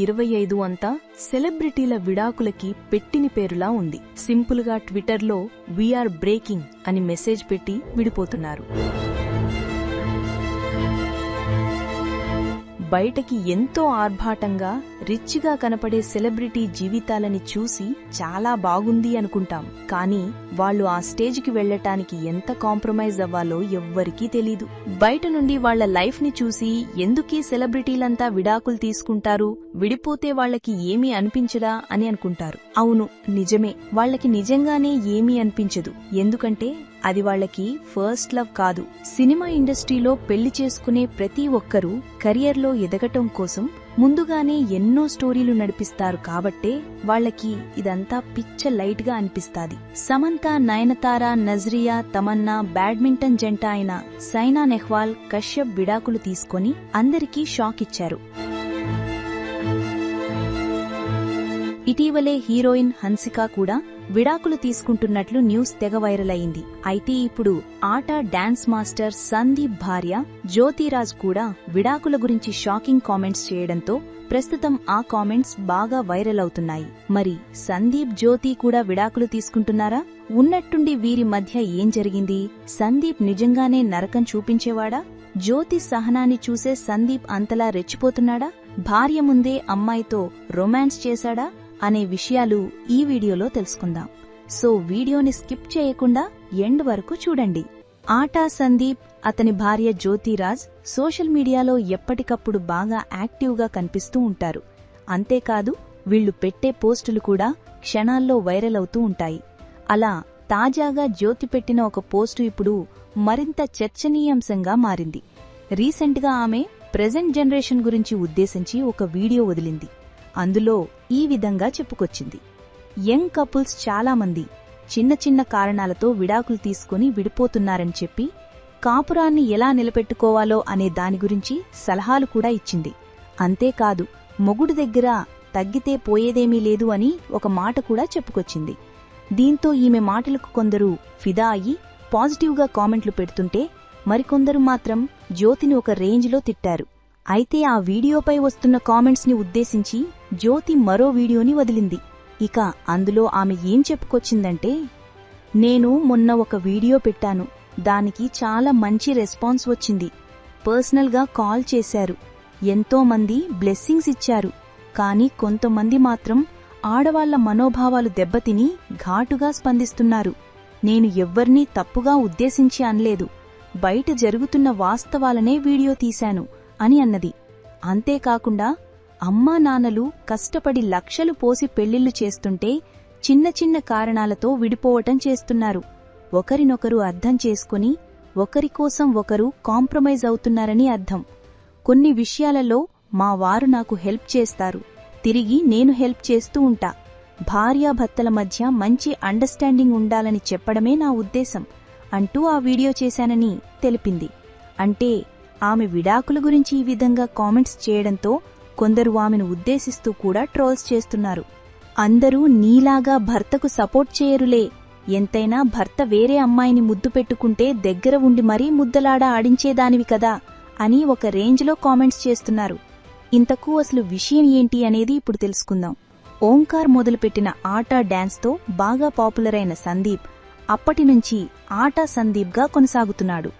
ఇరవై ఐదు అంతా సెలబ్రిటీల విడాకులకి పెట్టిన పేరులా ఉంది. సింపుల్గా ట్విట్టర్లో వీఆర్ బ్రేకింగ్ అని మెసేజ్ పెట్టి విడిపోతున్నారు. బయటకి ఎంతో ఆర్భాటంగా రిచ్గా కనపడే సెలబ్రిటీ జీవితాలని చూసి చాలా బాగుంది అనుకుంటాం. కానీ వాళ్ళు ఆ స్టేజ్కి వెళ్ళటానికి ఎంత కాంప్రమైజ్ అవ్వాలో ఎవ్వరికీ తెలీదు. బయట నుండి వాళ్ళ లైఫ్ని చూసి ఎందుకీ సెలబ్రిటీలంతా విడాకులు తీసుకుంటారు విడిపోతే వాళ్ళకి ఏమీ అనిపించదా అని అనుకుంటారు. అవును నిజమే. వాళ్ళకి నిజంగానే ఏమీ అనిపించదు. ఎందుకంటే అది వాళ్ళకి ఫస్ట్ లవ్ కాదు. సినిమా ఇండస్ట్రీలో పెళ్ళి చేసుకునే ప్రతి ఒక్కరూ కెరియర్లో ఎదగటం కోసం ముందుగానే ఎన్నో స్టోరీలు నడిపిస్తారు కాబట్టే వాళ్ళకి ఇదంతా పిచ్చ లైట్గా అనిపిస్తాది. సమంత నయనతార నజ్రియా తమన్నా బ్యాడ్మింటన్ జంట అయిన సైనా నెహ్వాల్ కశ్యప్ విడాకులు తీసుకొని అందరికీ షాక్ ఇచ్చారు. ఇటీవలే హీరోయిన్ హన్సిక కూడా విడాకులు తీసుకుంటున్నట్లు న్యూస్ తెగ వైరల్ అయింది. అయితే ఇప్పుడు ఆట డాన్స్ మాస్టర్ సందీప్ భార్య జ్యోతిరాజ్ కూడా విడాకుల గురించి షాకింగ్ కామెంట్స్ చేయడంతో ప్రస్తుతం ఆ కామెంట్స్ బాగా వైరల్ అవుతున్నాయి. మరి సందీప్ జ్యోతి కూడా విడాకులు తీసుకుంటున్నారా? ఉన్నట్టుండి వీరి మధ్య ఏం జరిగింది? సందీప్ నిజంగానే నరకం చూపించేవాడా? జ్యోతి సహనాన్ని చూసే సందీప్ అంతలా రెచ్చిపోతున్నాడా? భార్య ముందే అమ్మాయితో రొమాన్స్ చేశాడా? అనే విషయాలు ఈ వీడియోలో తెలుసుకుందాం. సో వీడియోని స్కిప్ చేయకుండా ఎండ్ వరకు చూడండి. ఆటా సందీప్ అతని భార్య జ్యోతిరాజ్ సోషల్ మీడియాలో ఎప్పటికప్పుడు బాగా యాక్టివ్గా కనిపిస్తూ ఉంటారు. అంతేకాదు వీళ్ళు పెట్టే పోస్టులు కూడా క్షణాల్లో వైరల్ అవుతూ ఉంటాయి. అలా తాజాగా జ్యోతి పెట్టిన ఒక పోస్టు ఇప్పుడు మరింత చర్చనీయాంశంగా మారింది. రీసెంట్గా ఆమె ప్రెజెంట్ జనరేషన్ గురించి ఉద్దేశించి ఒక వీడియో వదిలింది. అందులో ఈ విధంగా చెప్పుకొచ్చింది. యంగ్ కపుల్స్ చాలామంది చిన్న చిన్న కారణాలతో విడాకులు తీసుకుని విడిపోతున్నారని చెప్పి కాపురాన్ని ఎలా నిలబెట్టుకోవాలో అనే దాని గురించి సలహాలు కూడా ఇచ్చింది. అంతేకాదు మొగుడు దగ్గర తగ్గితే పోయేదేమీ లేదు అని ఒక మాట కూడా చెప్పుకొచ్చింది. దీంతో ఈమె మాటలకు కొందరు ఫిదా అయ్యి పాజిటివ్గా కామెంట్లు పెడుతుంటే మరికొందరు మాత్రం జ్యోతిని ఒక రేంజ్లో తిట్టారు. అయితే ఆ వీడియోపై వస్తున్న కామెంట్స్ని ఉద్దేశించి జ్యోతి మరో వీడియోని వదిలింది. ఇక అందులో ఆమె ఏం చెప్పుకొచ్చిందంటే నేను మొన్న ఒక వీడియో పెట్టాను. దానికి చాలా మంచి రెస్పాన్స్ వచ్చింది. పర్సనల్గా కాల్ చేశారు. ఎంతోమంది బ్లెస్సింగ్స్ ఇచ్చారు. కానీ కొంతమంది మాత్రం ఆడవాళ్ళ మనోభావాలు దెబ్బతిని ఘాటుగా స్పందిస్తున్నారు. నేను ఎవ్వర్నీ తప్పుగా ఉద్దేశించి అనలేదు. బయట జరుగుతున్న వాస్తవాలనే వీడియో తీశాను అని అన్నది. అంతేకాకుండా అమ్మా నాన్నలు కష్టపడి లక్షలు పోసి పెళ్ళిళ్ళు చేస్తుంటే చిన్న చిన్న కారణాలతో విడిపోవటం చేస్తున్నారు. ఒకరినొకరు అర్థం చేసుకుని ఒకరికోసం ఒకరు కాంప్రమైజ్ అవుతున్నారని అర్థం. కొన్ని విషయాలలో మా వారు నాకు హెల్ప్ చేస్తారు. తిరిగి నేను హెల్ప్ చేస్తూ ఉంటా. భార్యాభర్తల మధ్య మంచి అండర్స్టాండింగ్ ఉండాలని చెప్పడమే నా ఉద్దేశం అంటూ ఆ వీడియో చేశానని తెలిపింది. అంటే ఆమె విడాకుల గురించి ఈ విధంగా కామెంట్స్ చేయడంతో కొందరు ఆమెను ఉద్దేశిస్తూ కూడా ట్రోల్స్ చేస్తున్నారు. అందరూ నీలాగా భర్తకు సపోర్ట్ చేయరులే. ఎంతైనా భర్త వేరే అమ్మాయిని ముద్దు పెట్టుకుంటే దగ్గర ఉండి మరీ ముద్దలాడ ఆడించేదానివి కదా అని ఒక రేంజ్లో కామెంట్స్ చేస్తున్నారు. ఇంతకు అసలు విషయం ఏంటి అనేది ఇప్పుడు తెలుసుకుందాం. ఓంకార్ మొదలుపెట్టిన ఆటా డ్యాన్స్తో బాగా పాపులర్ అయిన సందీప్ అప్పటినుంచి ఆటా సందీప్గా కొనసాగుతున్నాడు.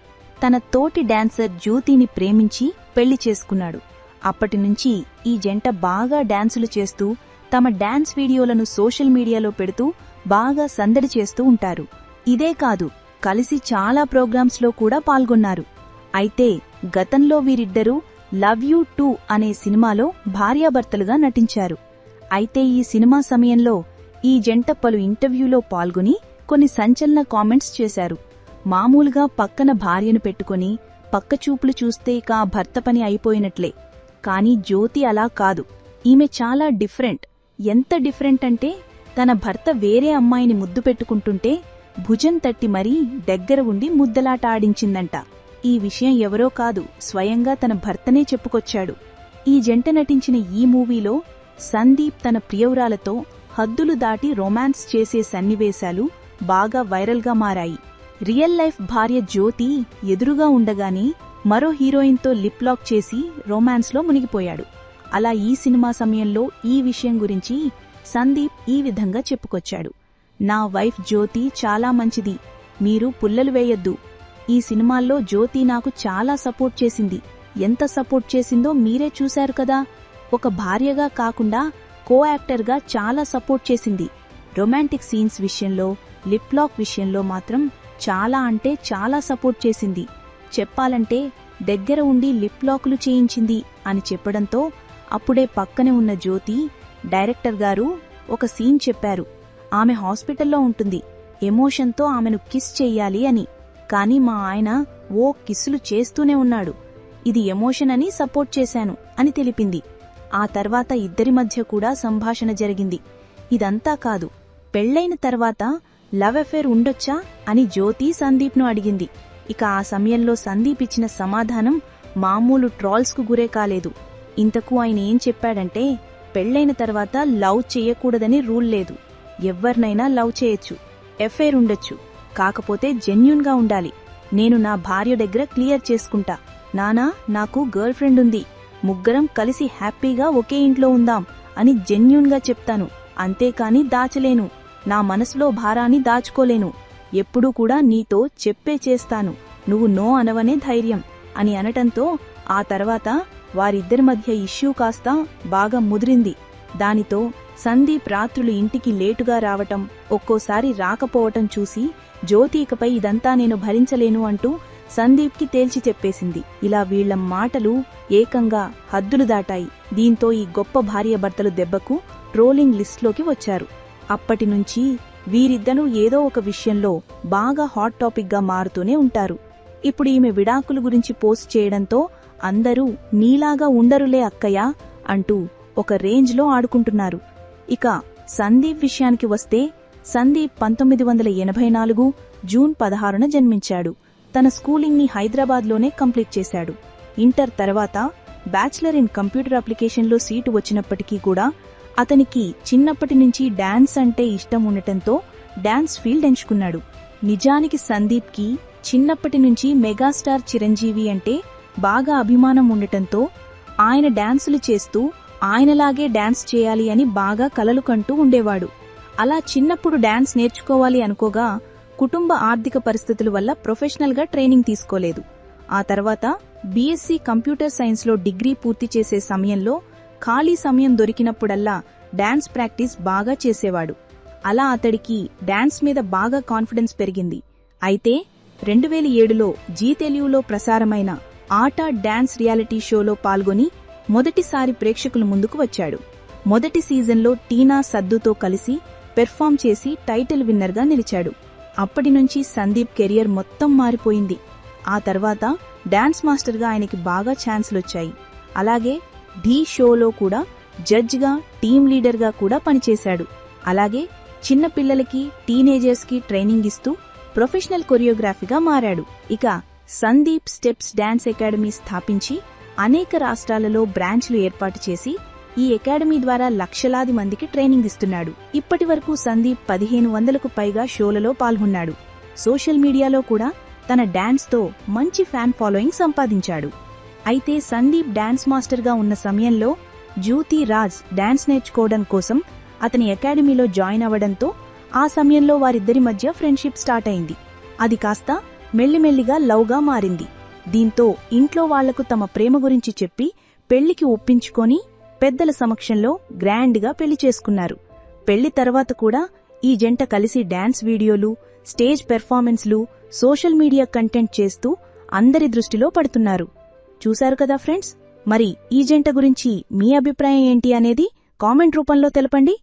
తన తోటి డాన్సర్ జ్యోతిని ప్రేమించి పెళ్ళి చేసుకున్నాడు. అప్పటినుంచి ఈ జంట బాగా డాన్సులు చేస్తూ తమ డాన్స్ వీడియోలను సోషల్ మీడియాలో పెడుతూ బాగా సందడి చేస్తూ ఉంటారు. ఇదే కాదు కలిసి చాలా ప్రోగ్రామ్స్లో కూడా పాల్గొన్నారు. అయితే గతంలో వీరిద్దరూ లవ్ యూ టూ అనే సినిమాలో భార్యాభర్తలుగా నటించారు. అయితే ఈ సినిమా సమయంలో ఈ జంట పలు ఇంటర్వ్యూలో పాల్గొని కొన్ని సంచలన కామెంట్స్ చేశారు. మామూలుగా పక్కన భార్యను పెట్టుకుని పక్కచూపులు చూస్తే ఇక భర్త పని అయిపోయినట్లే. కానీ జ్యోతి అలా కాదు. ఈమె చాలా డిఫరెంట్. ఎంత డిఫరెంట్ అంటే తన భర్త వేరే అమ్మాయిని ముద్దు పెట్టుకుంటుంటే భుజం తట్టి మరీ దగ్గర ఉండి ముద్దలాట ఆడించిందంట. ఈ విషయం ఎవరో కాదు స్వయంగా తన భర్తనే చెప్పుకొచ్చాడు. ఈ జంట నటించిన ఈ మూవీలో సందీప్ తన ప్రియురాలతో హద్దులు దాటి రొమాన్స్ చేసే సన్నివేశాలు బాగా వైరల్గా మారాయి. రియల్ లైఫ్ భార్య జ్యోతి ఎదురుగా ఉండగానే మరో హీరోయిన్తో లిప్ లాక్ చేసి రొమాన్స్లో మునిగిపోయాడు. అలా ఈ సినిమా సమయంలో ఈ విషయం గురించి సందీప్ ఈ విధంగా చెప్పుకొచ్చాడు. నా వైఫ్ జ్యోతి చాలా మంచిది. మీరు పుల్లలు వేయొద్దు. ఈ సినిమాల్లో జ్యోతి నాకు చాలా సపోర్ట్ చేసింది. ఎంత సపోర్ట్ చేసిందో మీరే చూశారు కదా. ఒక భార్యగా కాకుండా కో యాక్టర్గా చాలా సపోర్ట్ చేసింది. రొమాంటిక్ సీన్స్ విషయంలో లిప్ లాక్ విషయంలో మాత్రం చాలా అంటే చాలా సపోర్ట్ చేసింది. చెప్పాలంటే దగ్గర ఉండి లిప్ లాకులు చేయించింది అని చెప్పడంతో అప్పుడే పక్కనే ఉన్న జ్యోతి డైరెక్టర్ గారు ఒక సీన్ చెప్పారు. ఆమె హాస్పిటల్లో ఉంటుంది. ఎమోషన్తో ఆమెను కిస్ చెయ్యాలి అని. కానీ మా ఆయన ఓ కిస్సులు చేస్తూనే ఉన్నాడు. ఇది ఎమోషన్ అని సపోర్ట్ చేశాను అని తెలిపింది. ఆ తర్వాత ఇద్దరి మధ్య కూడా సంభాషణ జరిగింది. ఇదంతా కాదు. పెళ్ళైన తర్వాత లవ్ అఫేర్ ఉండొచ్చా అని జ్యోతి సందీప్ను అడిగింది. ఇక ఆ సమయంలో సందీప్ ఇచ్చిన సమాధానం మామూలు ట్రాల్స్కు గురే కాలేదు. ఇంతకు ఆయన ఏం చెప్పాడంటే పెళ్ళైన తర్వాత లవ్ చేయకూడదని రూల్ లేదు. ఎవ్వర్నైనా లవ్ చేయొచ్చు ఎఫైర్ ఉండొచ్చు. కాకపోతే జెన్యున్గా ఉండాలి. నేను నా భార్య దగ్గర క్లియర్ చేసుకుంటా. నానా నాకు గర్ల్ ఫ్రెండ్ ఉంది. ముగ్గురం కలిసి హ్యాపీగా ఒకే ఇంట్లో ఉందాం అని జెన్యున్గా చెప్తాను. అంతేకాని దాచలేను. నా మనసులో భారాన్ని దాచుకోలేను. ఎప్పుడూ కూడా నీతో చెప్పే చేస్తాను. నువ్వు నో అనవనే ధైర్యం అని అనటంతో ఆ తర్వాత వారిద్దరి మధ్య ఇష్యూ కాస్త బాగా ముదిరింది. దానితో సందీప్ రాత్రులు ఇంటికి లేటుగా రావటం ఒక్కోసారి రాకపోవటం చూసి జ్యోతి ఇకపై ఇదంతా నేను భరించలేను అంటూ సందీప్కి తేల్చి చెప్పేసింది. ఇలా వీళ్ళ మాటలు ఏకంగా హద్దులు దాటాయి. దీంతో ఈ గొప్ప భార్యాభర్తలు దెబ్బకు ట్రోలింగ్ లిస్ట్లోకి వచ్చారు. అప్పటినుంచి వీరిద్దరూ ఏదో ఒక విషయంలో బాగా హాట్ టాపిక్గా మారుతూనే ఉంటారు. ఇప్పుడు ఈమె విడాకుల గురించి పోస్ట్ చేయడంతో అందరూ నీలాగా ఉండరులే అక్కయ్య అంటూ ఒక రేంజ్లో ఆడుకుంటున్నారు. ఇక సందీప్ విషయానికి వస్తే సందీప్ పంతొమ్మిది వందల ఎనభై నాలుగు జూన్ పదహారున జన్మించాడు. తన స్కూలింగ్ని హైదరాబాద్లోనే కంప్లీట్ చేశాడు. ఇంటర్ తర్వాత బ్యాచిలర్ ఇన్ కంప్యూటర్ అప్లికేషన్లో సీటు వచ్చినప్పటికీ కూడా అతనికి చిన్నప్పటి నుంచి డాన్స్ అంటే ఇష్టం ఉండటంతో డాన్స్ ఫీల్డ్ ఎంచుకున్నాడు. నిజానికి సందీప్కి చిన్నప్పటి నుంచి మెగాస్టార్ చిరంజీవి అంటే బాగా అభిమానం ఉండటంతో ఆయన డాన్సులు చేస్తూ ఆయనలాగే డాన్స్ చేయాలి అని బాగా కలలు కంటూ ఉండేవాడు. అలా చిన్నప్పుడు డాన్స్ నేర్చుకోవాలి అనుకోగా కుటుంబ ఆర్థిక పరిస్థితుల వల్ల ప్రొఫెషనల్గా ట్రైనింగ్ తీసుకోలేదు. ఆ తర్వాత బీఎస్సీ కంప్యూటర్ సైన్స్లో డిగ్రీ పూర్తి చేసే సమయంలో ఖాళీ సమయం దొరికినప్పుడల్లా డాన్స్ ప్రాక్టీస్ బాగా చేసేవాడు. అలా అతడికి డాన్స్ మీద బాగా కాన్ఫిడెన్స్ పెరిగింది. అయితే రెండు వేల ఏడులో జీ తెలుగులో ప్రసారమైన ఆట డాన్స్ రియాలిటీ షోలో పాల్గొని మొదటిసారి ప్రేక్షకుల ముందుకు వచ్చాడు. మొదటి సీజన్లో టీనా సద్దుతో కలిసి పెర్ఫామ్ చేసి టైటిల్ విన్నర్గా నిలిచాడు. అప్పటి నుంచి సందీప్ కెరియర్ మొత్తం మారిపోయింది. ఆ తర్వాత డాన్స్ మాస్టర్గా ఆయనకి బాగా ఛాన్సులొచ్చాయి. అలాగే ఢీ షోలో కూడా జడ్జ్గా టీమ్ లీడర్గా కూడా పనిచేశాడు. అలాగే చిన్న పిల్లలకి టీనేజర్స్కి ట్రైనింగ్ ఇస్తూ ప్రొఫెషనల్ కొరియోగ్రాఫీగా మారాడు. ఇక సందీప్ స్టెప్స్ డాన్స్ అకాడమీ స్థాపించి అనేక రాష్ట్రాలలో బ్రాంచ్లు ఏర్పాటు చేసి ఈ అకాడమీ ద్వారా లక్షలాది మందికి ట్రైనింగ్ ఇస్తున్నాడు. ఇప్పటి వరకు సందీప్ పదిహేను వందలకు పైగా షోలలో పాల్గొన్నాడు. సోషల్ మీడియాలో కూడా తన డాన్స్తో మంచి ఫ్యాన్ ఫాలోయింగ్ సంపాదించాడు. అయితే సందీప్ డాన్స్ మాస్టర్గా ఉన్న సమయంలో జ్యోతి రాజ్ డాన్స్ నేర్చుకోవడం కోసం అతని అకాడమీలో జాయిన్ అవ్వడంతో ఆ సమయంలో వారిద్దరి మధ్య ఫ్రెండ్షిప్ స్టార్ట్ అయింది. అది కాస్త మెల్లిమెల్లిగా లవ్గా మారింది. దీంతో ఇంట్లో వాళ్ళకు తమ ప్రేమ గురించి చెప్పి పెళ్ళికి ఒప్పించుకొని పెద్దల సమక్షంలో గ్రాండ్గా పెళ్ళి చేసుకున్నారు. పెళ్ళి తర్వాత కూడా ఈ జంట కలిసి డాన్స్ వీడియోలు స్టేజ్ పెర్ఫార్మెన్స్లు సోషల్ మీడియా కంటెంట్ చేస్తూ అందరి దృష్టిలో పడుతున్నారు. చూశారు కదా ఫ్రెండ్స్? మరి ఈ జంట గురించి మీ అభిప్రాయం ఏంటి అనేది కామెంట్ రూపంలో తెలపండి.